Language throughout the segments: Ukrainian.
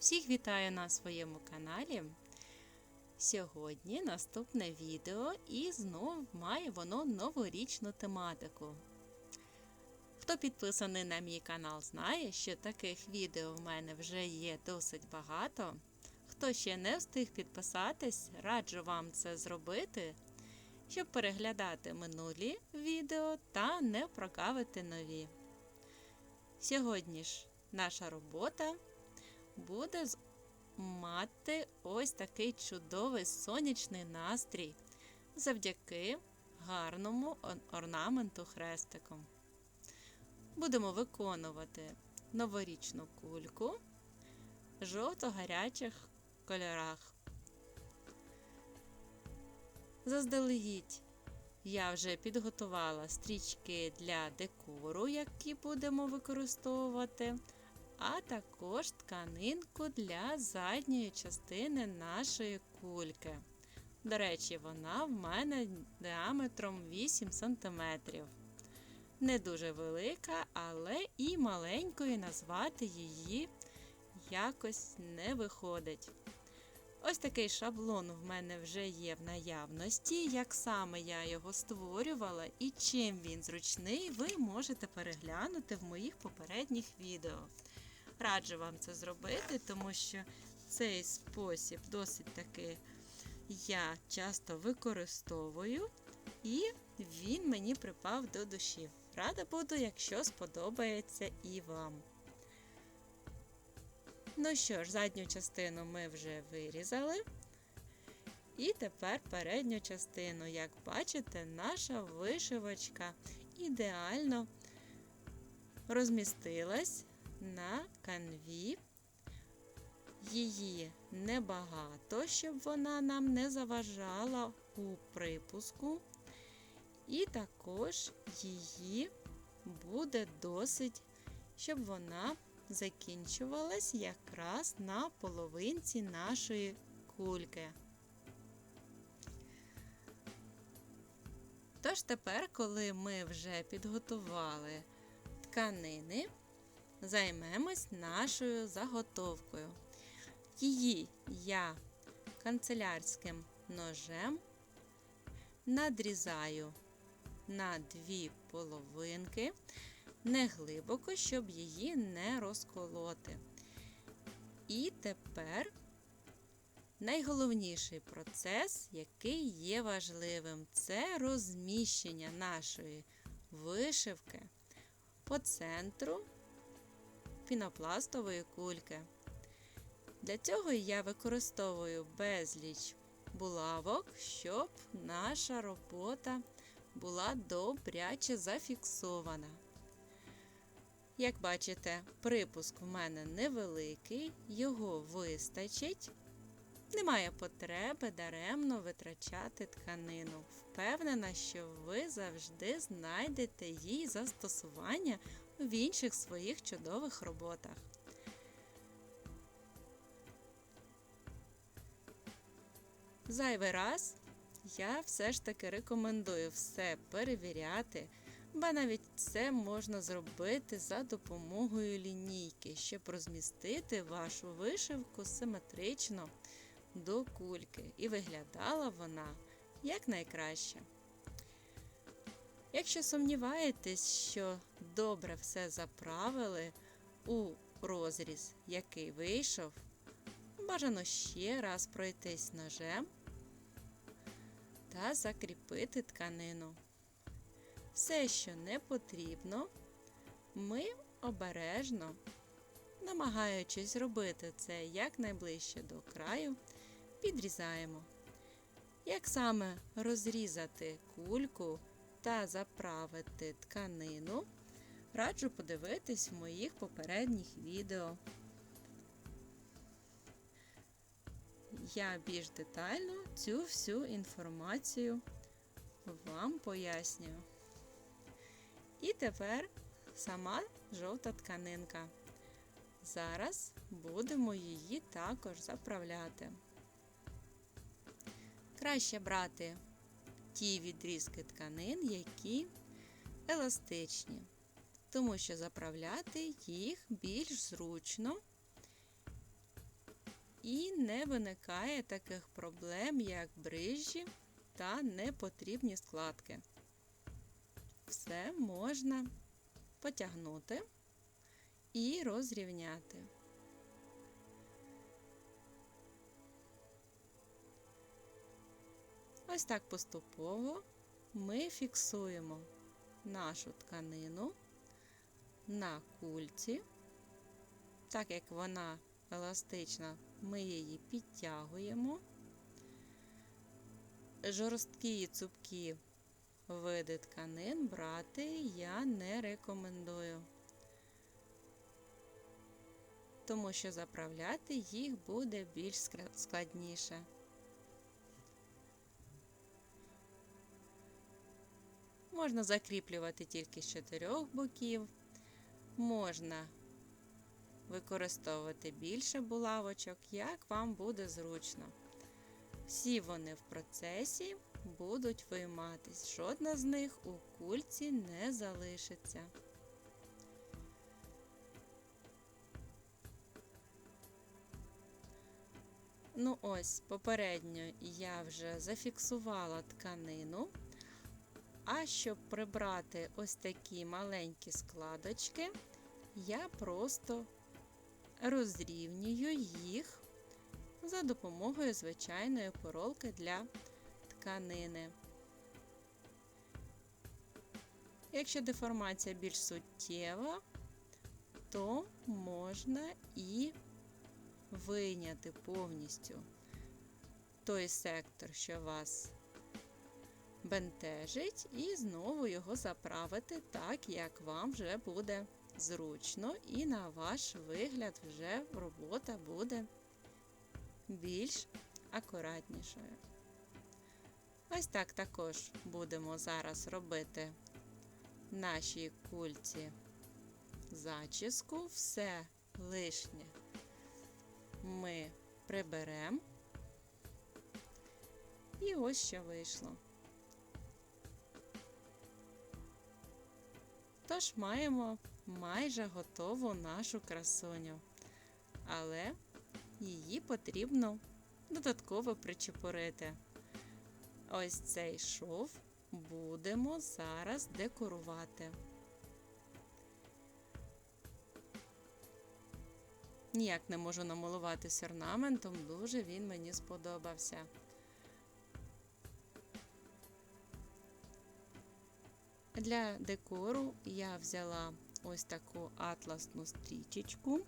Всіх вітаю на своєму каналі. Сьогодні наступне відео і знов має воно новорічну тематику. Хто підписаний на мій канал, знає, що таких відео в мене вже є досить багато. Хто ще не встиг підписатись, раджу вам це зробити, щоб переглядати минулі відео та не прокавити нові. Сьогодні ж наша робота буде мати ось такий чудовий сонячний настрій завдяки гарному орнаменту хрестиком. Будемо виконувати новорічну кульку в жовто-гарячих кольорах. Заздалегідь я вже підготувала стрічки для декору, які будемо використовувати а також тканинку для задньої частини нашої кульки. До речі, вона в мене діаметром 8 см. Не дуже велика, але і маленькою назвати її якось не виходить. Ось такий шаблон в мене вже є в наявності. Як саме я його створювала і чим він зручний, ви можете переглянути в моїх попередніх відео. Раджу вам це зробити, тому що цей спосіб досить таки я часто використовую, і він мені припав до душі. Рада буду, якщо сподобається і вам. Ну що ж, задню частину ми вже вирізали. І тепер передню частину, як бачите, наша вишивочка ідеально розмістилась на канві. Її небагато, щоб вона нам не заважала у припуску. І також її буде досить, щоб вона закінчувалась якраз на половинці нашої кульки. Тож тепер, коли ми вже підготували тканини, займемось нашою заготовкою. Її я канцелярським ножем надрізаю на дві половинки, не глибоко, щоб її не розколоти. І тепер найголовніший процес, який є важливим, це розміщення нашої вишивки по центру пінопластової кульки. Для цього я використовую безліч булавок, щоб наша робота була добряче зафіксована. Як бачите, припуск в мене невеликий, його вистачить. Немає потреби даремно витрачати тканину. Впевнена, що ви завжди знайдете їй застосування в інших своїх чудових роботах. Зайвий раз я все ж таки рекомендую все перевіряти, бо навіть це можна зробити за допомогою лінійки, щоб розмістити вашу вишивку симетрично до кульки, і виглядала вона якнайкраще. Якщо сумніваєтесь, що добре все заправили у розріз, який вийшов, бажано ще раз пройтись ножем та закріпити тканину. Все, що не потрібно, ми обережно, намагаючись робити це якнайближче до краю, підрізаємо. Як саме розрізати кульку та заправити тканину, раджу подивитись в моїх попередніх відео. Я більш детально цю всю інформацію вам пояснюю. І тепер сама жовта тканинка. Зараз будемо її також заправляти. Краще брати ті відрізки тканин, які еластичні, тому що заправляти їх більш зручно і не виникає таких проблем, як брижі та непотрібні складки. Все можна потягнути і розрівняти. Ось так поступово ми фіксуємо нашу тканину на кульці. Так як вона еластична, ми її підтягуємо. Жорсткі і цупкі види тканин брати я не рекомендую, тому що заправляти їх буде більш складніше. Можна закріплювати тільки з чотирьох боків, можна використовувати більше булавочок, як вам буде зручно. Всі вони в процесі будуть вийматись, жодна з них у кульці не залишиться. Ну ось, попередньо я вже зафіксувала тканину. А щоб прибрати ось такі маленькі складочки, я просто розрівнюю їх за допомогою звичайної поролки для тканини. Якщо деформація більш суттєва, то можна і вийняти повністю той сектор, що вас бентежить, і знову його заправити так, як вам вже буде зручно, і на ваш вигляд вже робота буде більш акуратнішою. Ось так також будемо зараз робити нашій кульці зачіску, все лишнє ми приберемо. І ось що вийшло. Тож маємо майже готову нашу красуню, але її потрібно додатково причепурити. Ось цей шов будемо зараз декорувати. Ніяк не можу намалуватись орнаментом, дуже він мені сподобався. Для декору я взяла ось таку атласну стрічечку,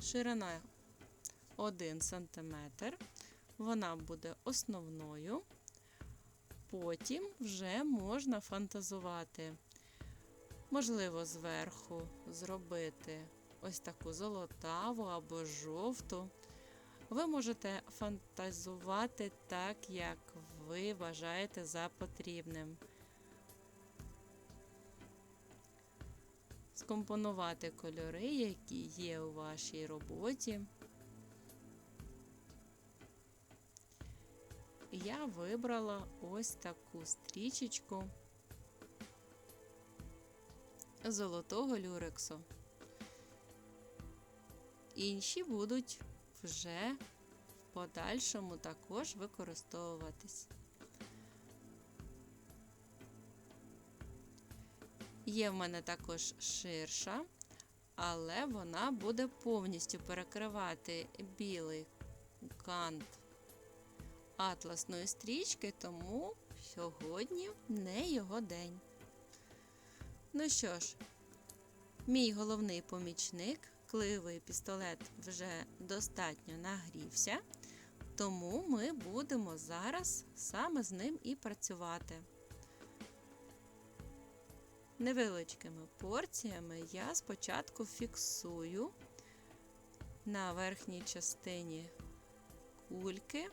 ширина 1 см. Вона буде основною. Потім вже можна фантазувати. Можливо, зверху зробити ось таку золотаву або жовту. Ви можете фантазувати так, як ви вважаєте за потрібним. Скомпонувати кольори, які є у вашій роботі. Я вибрала ось таку стрічечку золотого люрексу. Інші будуть вже в подальшому також використовуватись. Є в мене також ширша, але вона буде повністю перекривати білий кант атласної стрічки, тому сьогодні не його день. Ну що ж, мій головний помічник, кливий пістолет, вже достатньо нагрівся, тому ми будемо зараз саме з ним і працювати. Невеличкими порціями я спочатку фіксую на верхній частині кульки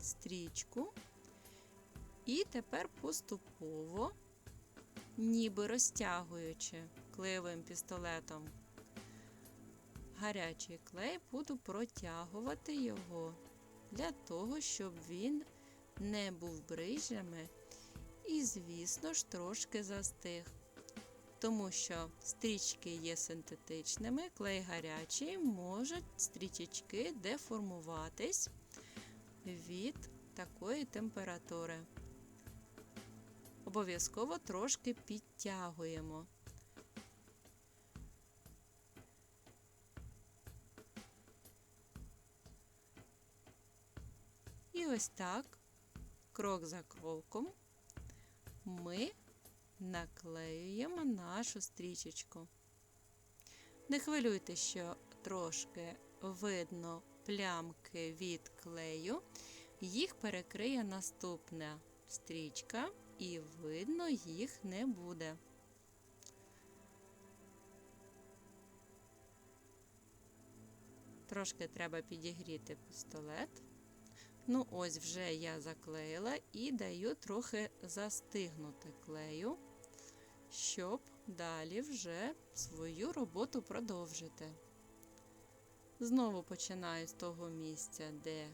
стрічку, і тепер поступово, ніби розтягуючи клеєвим пістолетом гарячий клей, буду протягувати його для того, щоб він не був брижами і, звісно ж, трошки застиг. Тому що стрічки є синтетичними, клей гарячий, можуть стрічечки деформуватись від такої температури. Обов'язково трошки підтягуємо. І ось так, крок за кроком, ми наклеюємо нашу стрічечку. Не хвилюйте, що трошки видно плямки від клею, їх перекриє наступна стрічка, і видно їх не буде. Трошки треба підігріти пістолет. Ну, ось вже я заклеїла і даю трохи застигнути клею, щоб далі вже свою роботу продовжити. Знову починаю з того місця, де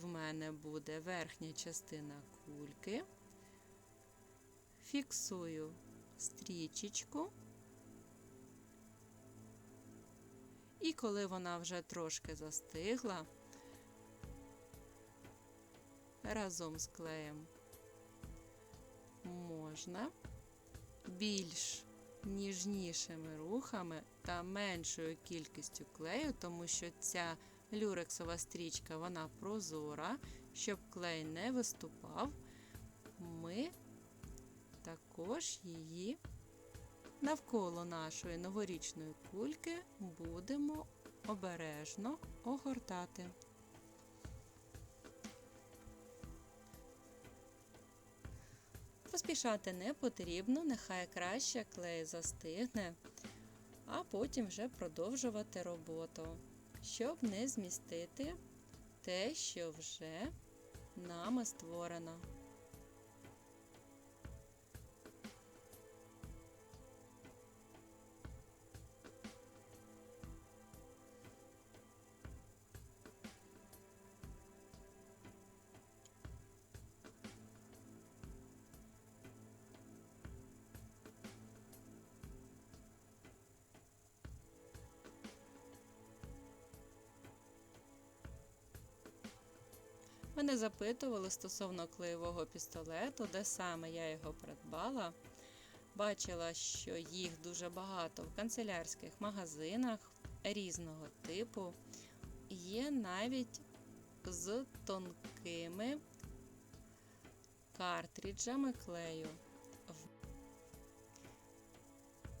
в мене буде верхня частина кульки, фіксую стрічечку. І коли вона вже трошки застигла, разом з клеєм можна більш ніжнішими рухами та меншою кількістю клею, тому що ця люрексова стрічка вона прозора, щоб клей не виступав, ми також її навколо нашої новорічної кульки будемо обережно огортати. Поспішати не потрібно, нехай краще клей застигне, а потім вже продовжувати роботу, щоб не змістити те, що вже нами створено. Мене запитували стосовно клеєвого пістолету, де саме я його придбала. Бачила, що їх дуже багато в канцелярських магазинах різного типу. Є навіть з тонкими картриджами клею.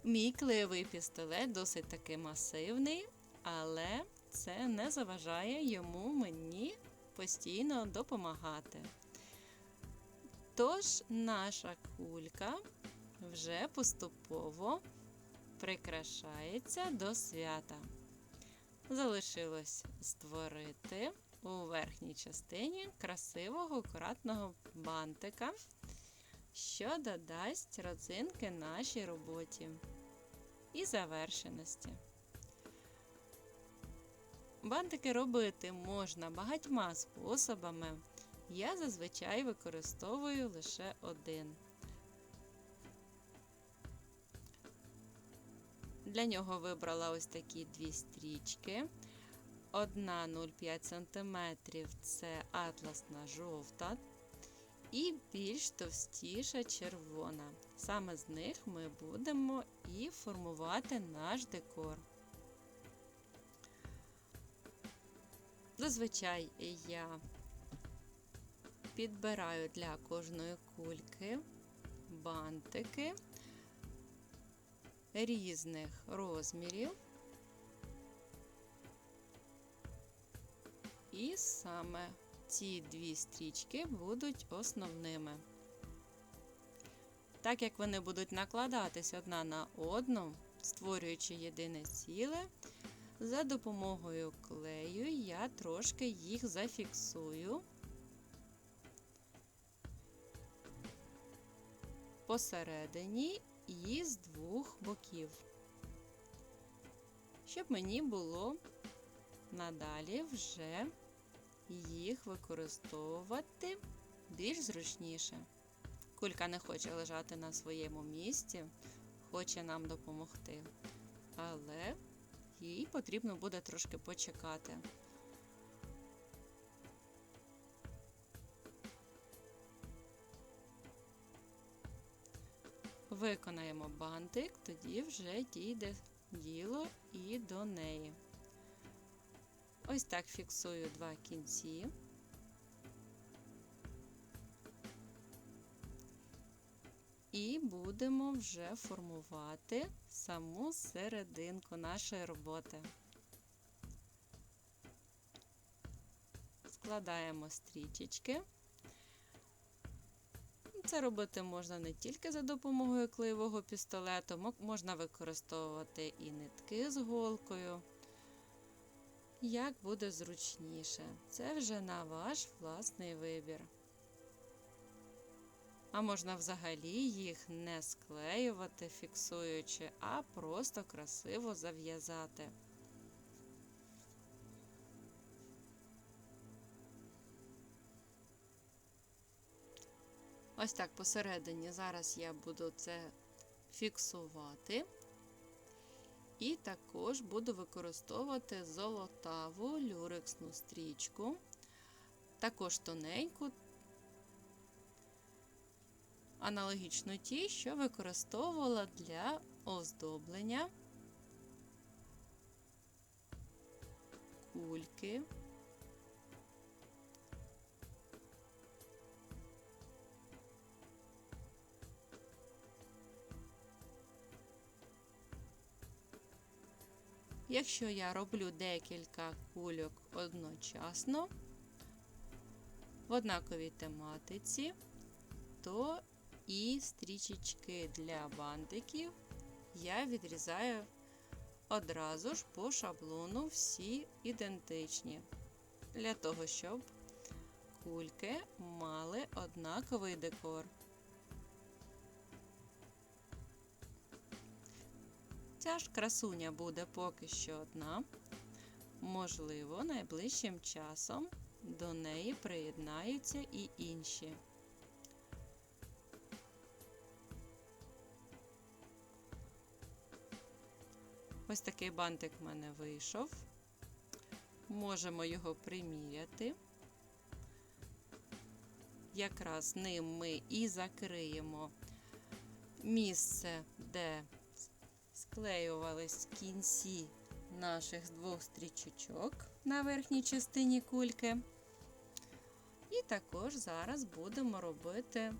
Мій клеєвий пістолет досить таки масивний, але це не заважає йому мені постійно допомагати. Тож наша кулька вже поступово прикрашається до свята. Залишилось створити у верхній частині красивого акуратного бантика, що додасть родзинки нашій роботі і завершеності. Бантики робити можна багатьма способами. Я зазвичай використовую лише один. Для нього вибрала ось такі дві стрічки. Одна 0,5 см це атласна жовта і більш товстіша червона. Саме з них ми будемо і формувати наш декор. Зазвичай я підбираю для кожної кульки бантики різних розмірів. І саме ці дві стрічки будуть основними. Так як вони будуть накладатись одна на одну, створюючи єдине ціле, за допомогою клею я трошки їх зафіксую посередині і з двох боків, щоб мені було надалі вже їх використовувати більш зручніше. Кулька не хоче лежати на своєму місці, хоче нам допомогти. Але їй потрібно буде трошки почекати. Виконаємо бантик, тоді вже дійде діло і до неї. Ось так фіксую два кінці. І будемо вже формувати саму серединку нашої роботи. Складаємо стрічечки. Це робити можна не тільки за допомогою клеєвого пістолету, можна використовувати і нитки з голкою. Як буде зручніше. Це вже на ваш власний вибір. А можна взагалі їх не склеювати, фіксуючи, а просто красиво зав'язати. Ось так посередині зараз я буду це фіксувати. І також буду використовувати золотаву люрексну стрічку, також тоненьку, аналогічно тій, що використовувала для оздоблення кульки. Якщо я роблю декілька кульок одночасно в однаковій тематиці, то і стрічечки для бантиків я відрізаю одразу ж по шаблону всі ідентичні, для того, щоб кульки мали однаковий декор. Ця ж красуня буде поки що одна. Можливо, найближчим часом до неї приєднаються і інші. Ось такий бантик в мене вийшов. Можемо його приміряти. Якраз ним ми і закриємо місце, де склеювались кінці наших двох стрічочок на верхній частині кульки. І також зараз будемо робити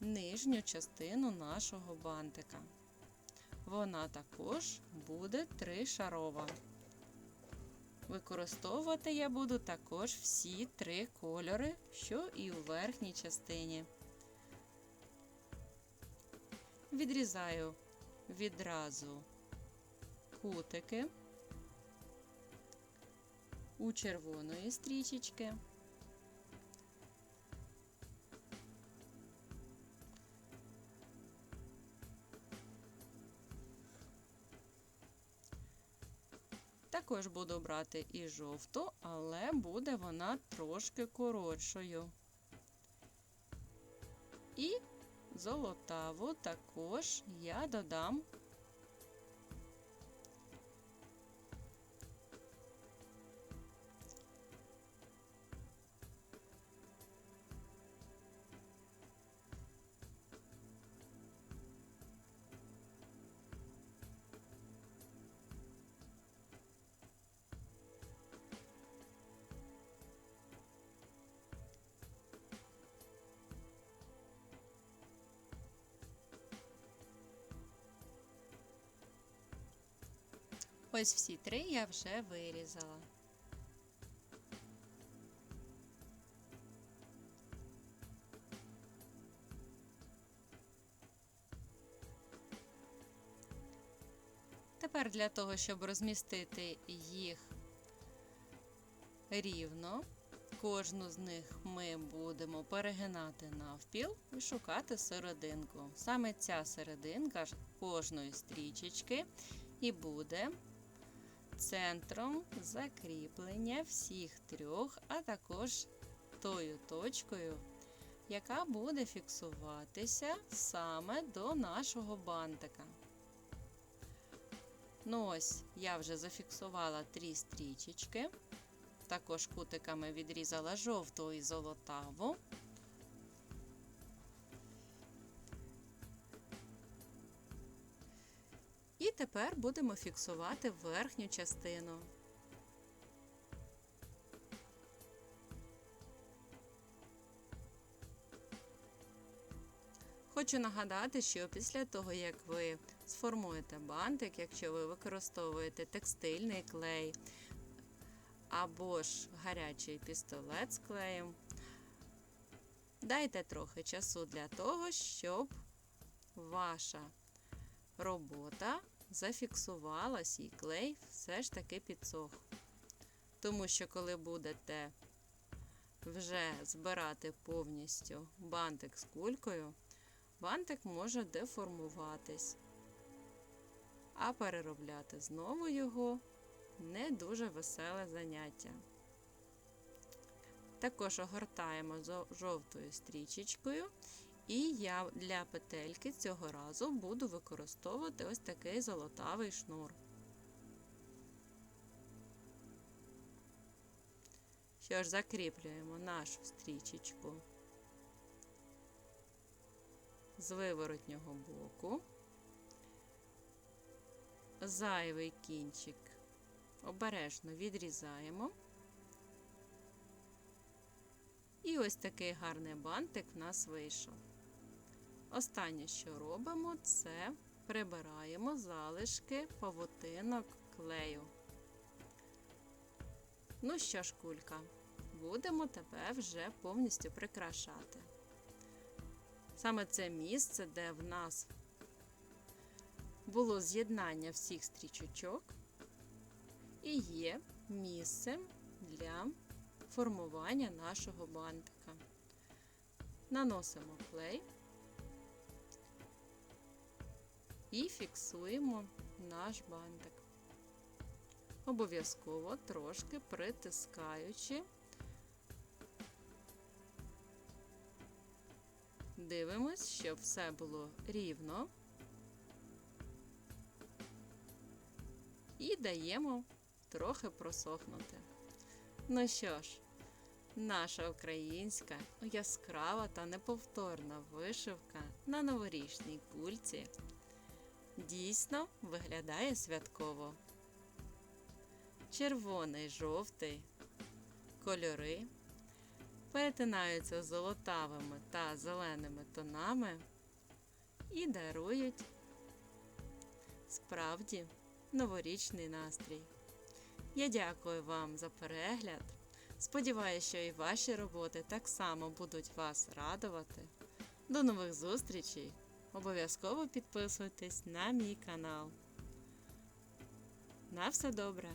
нижню частину нашого бантика. Вона також буде тришарова. Використовувати я буду також всі три кольори, що і у верхній частині. Відрізаю відразу кутики у червоної стрічечки. Також буду брати і жовту, але буде вона трошки коротшою. І золотаву також я додам Ось всі три я вже вирізала. Тепер для того, щоб розмістити їх рівно, кожну з них ми будемо перегинати навпіл і шукати серединку. Саме ця серединка кожної стрічечки і буде центром закріплення всіх трьох, а також тою точкою, яка буде фіксуватися саме до нашого бантика. Ну ось, я вже зафіксувала три стрічечки. Також кутиками відрізала жовту і золотаву. Тепер будемо фіксувати верхню частину. Хочу нагадати, що після того, як ви сформуєте бантик, якщо ви використовуєте текстильний клей або ж гарячий пістолет з клеєм, дайте трохи часу для того, щоб ваша робота зафіксувалась і клей все ж таки підсох. Тому що, коли будете вже збирати повністю бантик з кулькою, бантик може деформуватись, а переробляти знову його не дуже веселе заняття. Також огортаємо жовтою стрічечкою, і я для петельки цього разу буду використовувати ось такий золотавий шнур. Що ж, закріплюємо нашу стрічечку з виворотнього боку, зайвий кінчик обережно відрізаємо. І ось такий гарний бантик в нас вийшов. Останнє, що робимо, це прибираємо залишки павутинок клею. Ну що ж, кулька, будемо тебе вже повністю прикрашати. Саме це місце, де в нас було з'єднання всіх стрічочок, і є місцем для формування нашого бантика. Наносимо клей і фіксуємо наш бантик. Обов'язково трошки притискаючи, дивимось, щоб все було рівно. І даємо трохи просохнути. Ну що ж, наша українська яскрава та неповторна вишивка на новорічній кульці дійсно виглядає святково. Червоний, жовтий кольори перетинаються золотавими та зеленими тонами і дарують справді новорічний настрій. Я дякую вам за перегляд. Сподіваюся, що і ваші роботи так само будуть вас радувати. До нових зустрічей! Обов'язково підписуйтесь на мій канал. На все добре!